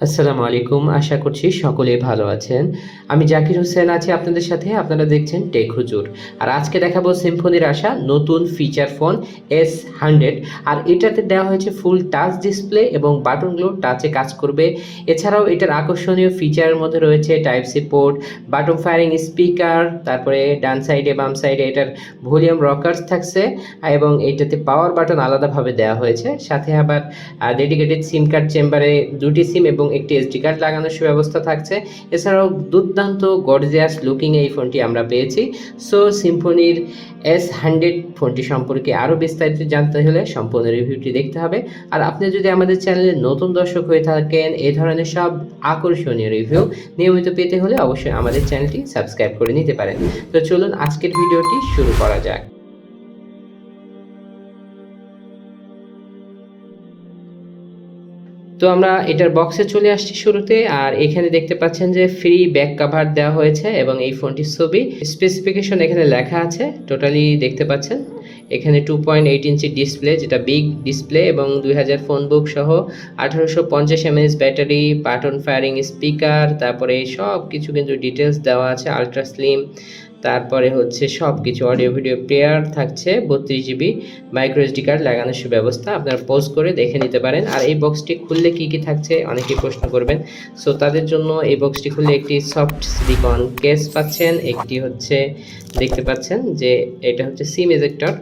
আসসালামু আলাইকুম। আশা করছি সকলেই ভালো আছেন। আমি জাকির হোসেন আছি আপনাদের সাথে। আপনারা দেখছেন টেক হুজুর। আর আজকে দেখাবো সিম্ফনির আসা নতুন ফিচার ফোন এস হান্ড্রেড আর এটাতে দেওয়া হয়েছে ফুল টাচ ডিসপ্লে এবং বাটনগুলো টাচে কাজ করবে। এছাড়াও এটার আকর্ষণীয় ফিচারের মধ্যে রয়েছে type C port button firing speaker তারপরে ডান সাইডে বাম সাইডে এটার ভলিউম রকার্স থাকছে। এবং এটাতে পাওয়ার বাটন আলাদাভাবে দেওয়া হয়েছে। সাথে আবার ডেডিকেটেড সিম কার্ড চেম্বারে দুটি সিম এবং একটি এসডি কার্ড লাগানোর সুব্যবস্থা থাকছে। এছাড়াও দুর্দান্ত গর্জিয়াস লুকিং এই ফোনটি আমরা পেয়েছি। সো সিম্ফোনির এস হান্ড্রেড ফোনটি সম্পর্কে আরও বিস্তারিত জানতে হলে সম্পূর্ণ রিভিউটি দেখতে হবে। আর আপনি যদি আমাদের চ্যানেলে নতুন দর্শক হয়ে থাকেন এই ধরনের সব আকর্ষণীয় রিভিউ নিয়মিত পেতে হলে অবশ্যই আমাদের চ্যানেলটি সাবস্ক্রাইব করে নিতে পারেন। তো চলুন আজকের ভিডিওটি শুরু করা যাক। তো আমরা এটার বক্সে চলে আসছি শুরুতে, আর এখানে দেখতে পাচ্ছেন যে ফ্রি ব্যাক কাভার দেওয়া হয়েছে এবং এই ফোনটির ছবি। স্পেসিফিকেশন এখানে লেখা আছে টোটালি দেখতে পাচ্ছেন। এখানে two point eight inch display যেটা বিগ ডিসপ্লে এবং দুই হাজার ফোন বুক সহ আঠারোশো পঞ্চাশ এমএএস ব্যাটারি বাটন ফায়ারিং স্পিকার তারপরে সব কিছু কিন্তু ডিটেলস দেওয়া আছে আলট্রা স্লিম তারপরে হচ্ছে সব কিছু অডিও ভিডিও প্লেয়ার থাকছে, বত্রিশ জিবি মাইক্রো এসডি কার্ড লাগানোর সুব্যবস্থা। আপনারা পোজ করে দেখে নিতে পারেন। আর এই বক্সটি খুললে কি কি থাকছে, অনেকেই প্রশ্ন করবেন। সো তাদের জন্য এই বক্সটি খুললে একটি সফট সিলিকন কেস পাচ্ছেন। একটি হচ্ছে, দেখতে পাচ্ছেন যে এটা হচ্ছে সিম এজেক্টর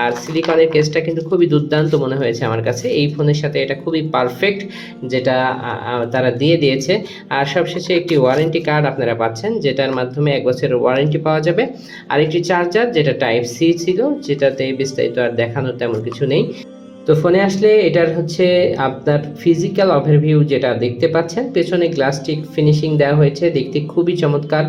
আর সিলিকনের কেসটা কিন্তু খুবই দুর্দান্ত মনে হয়েছে আমার কাছে। এই ফোনের সাথে এটা খুবই পারফেক্ট যেটা তারা দিয়ে দিয়েছে। আর সবশেষে একটি ওয়ারেন্টি কার্ড আপনারা পাচ্ছেন, যেটার মাধ্যমে এক বছরের ওয়ারেন্টি পাওয়া যাবে। আর একটি চার্জার যেটা টাইপ সি ছিল, যেটাতে বিস্তারিত আর দেখানোর তেমন কিছু নেই। তো ফোনে আসলে এটার হচ্ছে আপনার ফিজিক্যাল ওভারভিউ যেটা দেখতে পাচ্ছেন, পেছনে গ্লাস্টিক ফিনিশিং দেওয়া হয়েছে, দেখতে খুবই চমৎকার।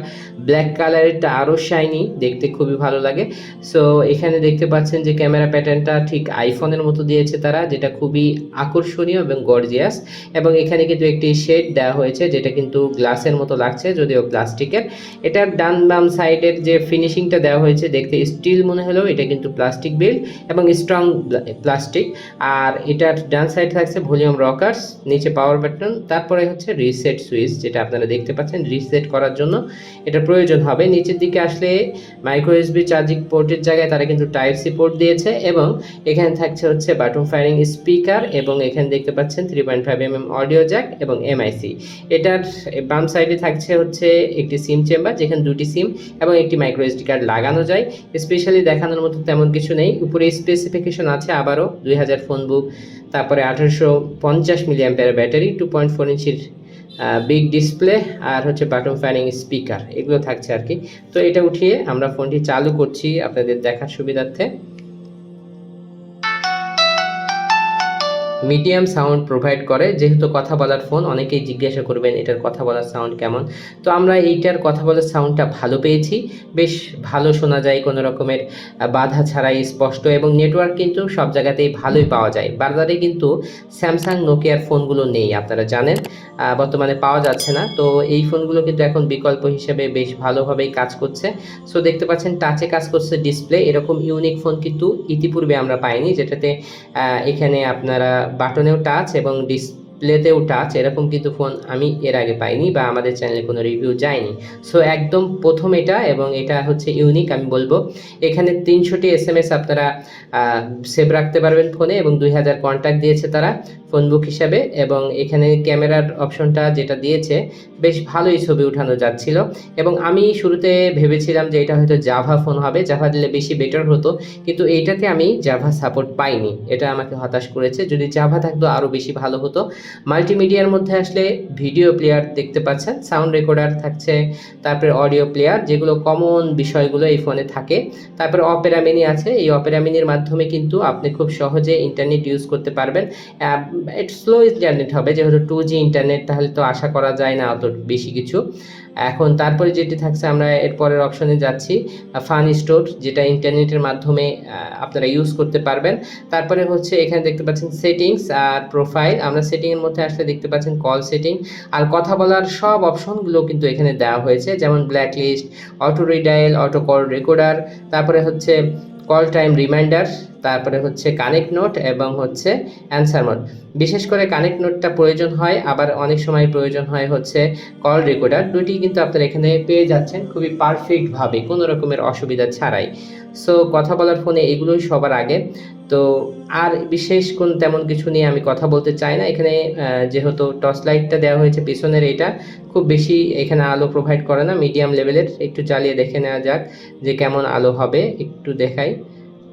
ব্ল্যাক কালারেরটা আরও শাইনি দেখতে খুবই ভালো লাগে। সো এখানে দেখতে পাচ্ছেন যে ক্যামেরা প্যাটার্নটা ঠিক আইফোনের মতো দিয়েছে তারা, যেটা খুবই আকর্ষণীয় এবং গর্জিয়াস এবং এখানে কিন্তু একটি শেড দেওয়া হয়েছে, যেটা কিন্তু গ্লাসের মতো লাগছে, যদিও প্লাস্টিকের এটার ডান বাম সাইডের যে ফিনিশিংটা দেওয়া হয়েছে, দেখতে স্টিল মনে হলেও এটা কিন্তু প্লাস্টিক বিল্ড এবং স্ট্রং প্লাস্টিক আর এটার ডান সাইড থাকছে ভলিউম রকার্স নিচে পাওয়ার বাটন তারপরে হচ্ছে রিসেট সুইচ যেটা আপনারা দেখতে পাচ্ছেন রিসেট করার জন্য এটা প্রয়োজন হবে। নিচের দিকে আসলে মাইক্রো এসবি চার্জিং পোর্টের জায়গায় তারা কিন্তু টাইপ সি পোর্ট দিয়েছে এবং এখানে থাকছে হচ্ছে বাটন ফায়ারিং স্পিকার এবং এখানে দেখতে পাচ্ছেন three point five M M audio jack এবং এমআইসি এটার বাম সাইডে থাকছে হচ্ছে একটি সিম চেম্বার যেখানে দুটি সিম এবং একটি মাইক্রো এসডি কার্ড লাগানো যায়। স্পেশালি দেখানোর মতো তেমন কিছু নেই। উপরে স্পেসিফিকেশন আছে আবারও দুই হাজার ফোন বুক তারপরে আঠারোশো পঞ্চাশ মিলিয়াম্পের ব্যাটারি টু পয়েন্ট ফোর ইঞ্চির বিগ ডিসপ্লে আর হচ্ছে বাটন ফ্যানিং স্পিকার এগুলো থাকছে আর কি। তো এটা উঠিয়ে আমরা ফোনটি চালু করছি আপনাদের দেখার সুবিধার্থে। মিডিয়াম সাউন্ড প্রোভাইড করে। যেহেতু কথা বলার ফোন, অনেকেই জিজ্ঞাসা করবেন, এটার কথা বলার সাউন্ড কেমন? তো আমরা এইটার কথা বলার সাউন্ডটা ভালো পেয়েছি। বেশ ভালো শোনা যায় কোনো রকমের বাধা ছাড়াই স্পষ্ট এবং নেটওয়ার্ক কিন্তু সব জায়গাতেই ভালোই পাওয়া যায়। বাজারে কিন্তু স্যামসাং, নোকিয়ার ফোনগুলো নেই, আপনারা জানেন। বর্তমানে পাওয়া যাচ্ছে না। তো এই ফোনগুলো কিন্তু এখন বিকল্প হিসেবে বেশ ভালোভাবেই কাজ করছে। সো দেখতে পাচ্ছেন, টাচে কাজ করছে ডিসপ্লে। এরকম ইউনিক ফোন কিন্তু ইতিপূর্বে আমরা পাইনি, যেটাতে এখানে আপনারা বাটনেও টাচ এবং ডিসপ্লেতেও টাচ এরকম কিন্তু ফোন আমি এর আগে পাইনি বা আমাদের চ্যানেলে কোনো রিভিউ যায়নি। সো একদম প্রথম এটা এবং এটা হচ্ছে ইউনিক আমি বলব। এখানে তিনশোটি এস এম এস আপনারা সেভ রাখতে পারবেন ফোনে এবং দুই হাজার কন্ট্যাক্ট দিয়েছে তারা ফোন বুক হিসাবে এবং এখানে ক্যামেরার অপশনটা যেটা দিয়েছে, বেশ ভালোই ছবি উঠানো যাচ্ছিল। এবং আমি শুরুতে ভেবেছিলাম যে এটা হয়তো জাভা ফোন হবে জাভা দিলে বেশি বেটার হতো, কিন্তু এইটাতে আমি জাভা সাপোর্ট পাইনি। এটা আমাকে হতাশ করেছে। যদি জাভা থাকতো আরও বেশি ভালো হতো। মাল্টিমিডিয়ার মধ্যে আসলে ভিডিও প্লেয়ার দেখতে পাচ্ছেন, সাউন্ড রেকর্ডার থাকছে, তারপরে অডিও প্লেয়ার যেগুলো কমন বিষয়গুলো এই ফোনে থাকে, তারপরে অপেরা মিনি আছে, এই অপেরা মিনির মাধ্যমে কিন্তু আপনি খুব সহজে ইন্টারনেট ইউজ করতে পারবেন। স্লো ইন্টারনেট হবে, যেহেতু টু জি ইন্টারনেট তাহলে তো আশা করা যায় না অত বেশি কিছু। এখন তারপরে যেটি থাকছে, আমরা এর পরের অপশনে যাচ্ছি ফান স্টোর যেটা ইন্টারনেটের মাধ্যমে আপনারা ইউজ করতে পারবেন। তারপরে হচ্ছে এখানে দেখতে পাচ্ছেন সেটিংস আর প্রোফাইল আমরা সেটিংয়ের মধ্যে আসলে দেখতে পাচ্ছেন কল সেটিং আর কথা বলার সব অপশনগুলো কিন্তু এখানে দেওয়া হয়েছে, যেমন black list auto redial auto call recorder তারপরে হচ্ছে কল টাইম রিমাইন্ডার তারপরে হচ্ছে কানেক্ট নোট এবং হচ্ছে অ্যান্সার মোড বিশেষ করে কানেক্ট নোটটা প্রয়োজন হয়, আবার অনেক সময় প্রয়োজন হয় হচ্ছে কল রেকর্ডার দুটি কিন্তু আপনারা এখানে পেয়ে যাচ্ছেন খুবই পারফেক্টভাবে কোনো রকমের অসুবিধা ছাড়াই। সো কথা বলার ফোনে এগুলোই সবার আগে। তো, আর বিশেষ কোন তেমন কিছু নিয়ে আমি কথা বলতে চাই না। এখানে যেহেতু টর্চ লাইটটা দেওয়া হয়েছে পিছনের এটা, খুব বেশি এখানে আলো প্রোভাইড করে না। মিডিয়াম লেভেলের একটু চালিয়ে দেখে নেওয়া যাক যে কেমন আলো হবে, একটু দেখাই।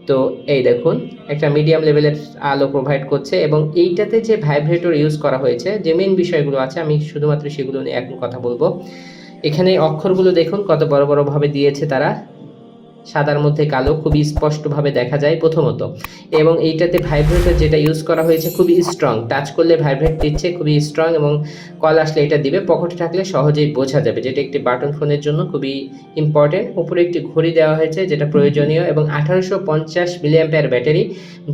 তো এই দেখুন, একটা মিডিয়াম লেভেলের আলো প্রোভাইড করছে এবং এইটাতে যে ভাইব্রেটর ইউজ করা হয়েছে, যে মেন বিষয়গুলো আছে, আমি শুধুমাত্র সেগুলো নিয়ে এখন কথা বলব। এখানে অক্ষরগুলো দেখুন, কত বড় বড়ভাবে দিয়েছে তারা। সাদার মধ্যে কালো খুবই স্পষ্টভাবে দেখা যায় প্রথমত। এবং এইটাতে ভাইব্রেটর যেটা ইউজ করা হয়েছে খুবই স্ট্রং টাচ করলে ভাইব্রেট দিচ্ছে, খুবই স্ট্রং এবং কল আসলে এটা দিবে। পকেটে থাকলে সহজেই বোঝা যাবে যেটা একটি বাটন ফোনের জন্য খুবই ইম্পর্টেন্ট উপরে একটি ঘড়ি দেওয়া হয়েছে যেটা প্রয়োজনীয় এবং আঠারোশো পঞ্চাশ মিলিয়াম্পেয়ার ব্যাটারি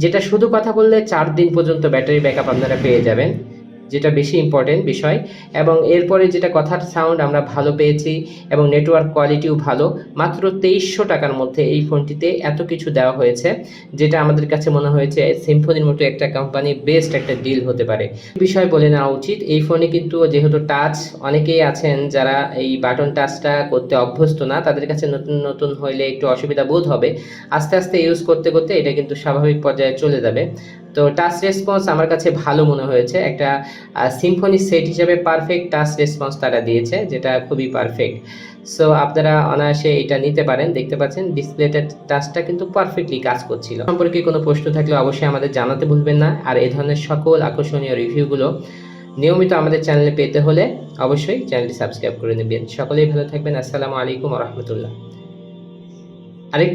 যেটা শুধু কথা বললে চার দিন পর্যন্ত ব্যাটারি ব্যাকআপ আপনারা পেয়ে যাবেন। যেটা বেশি ইম্পর্টেন্ট বিষয়। এবং এরপরে যেটা কথার সাউন্ড আমরা ভালো পেয়েছি এবং নেটওয়ার্ক কোয়ালিটিও ভালো, মাত্র তেইশশো টাকার মধ্যে এই ফোনটিতে এত কিছু দেওয়া হয়েছে, যেটা আমাদের কাছে মনে হয়েছে সিম্ফনির মতো একটা কোম্পানি বেস্ট একটা ডিল হতে পারে। বিষয় বলে নেওয়া উচিত, এই ফোনে কিন্তু যেহেতু টাচ অনেকেই আছেন যারা এই বাটন টাচটা করতে অভ্যস্ত না, তাদের কাছে নতুন নতুন হইলে একটু অসুবিধা বোধ হবে। আস্তে আস্তে ইউজ করতে করতে এটা কিন্তু স্বাভাবিক পর্যায়ে চলে যাবে। তো টাচ রেসপন্স আমার কাছে ভালো মনে হয়েছে। একটা সিম্ফনি সেট হিসেবে পারফেক্ট টাচ রেসপন্স তারা দিয়েছে, যেটা খুবই পারফেক্ট সো আপনারা অনায়াসে এটা নিতে পারেন। দেখতে পাচ্ছেন ডিসপ্লেটা টাচটা কিন্তু পারফেক্টলি কাজ করছিল। সম্পর্কে কোনো প্রশ্ন থাকলে অবশ্যই আমাদের জানাতে ভুলবেন না। আর এই ধরনের সকল আকর্ষণীয় রিভিউগুলো নিয়মিত আমাদের চ্যানেলে পেতে হলে অবশ্যই চ্যানেলটি সাবস্ক্রাইব করে নেবেন। সকলেই ভালো থাকবেন। আসসালামু আলাইকুম রহমতুল্লাহ। আরেকটি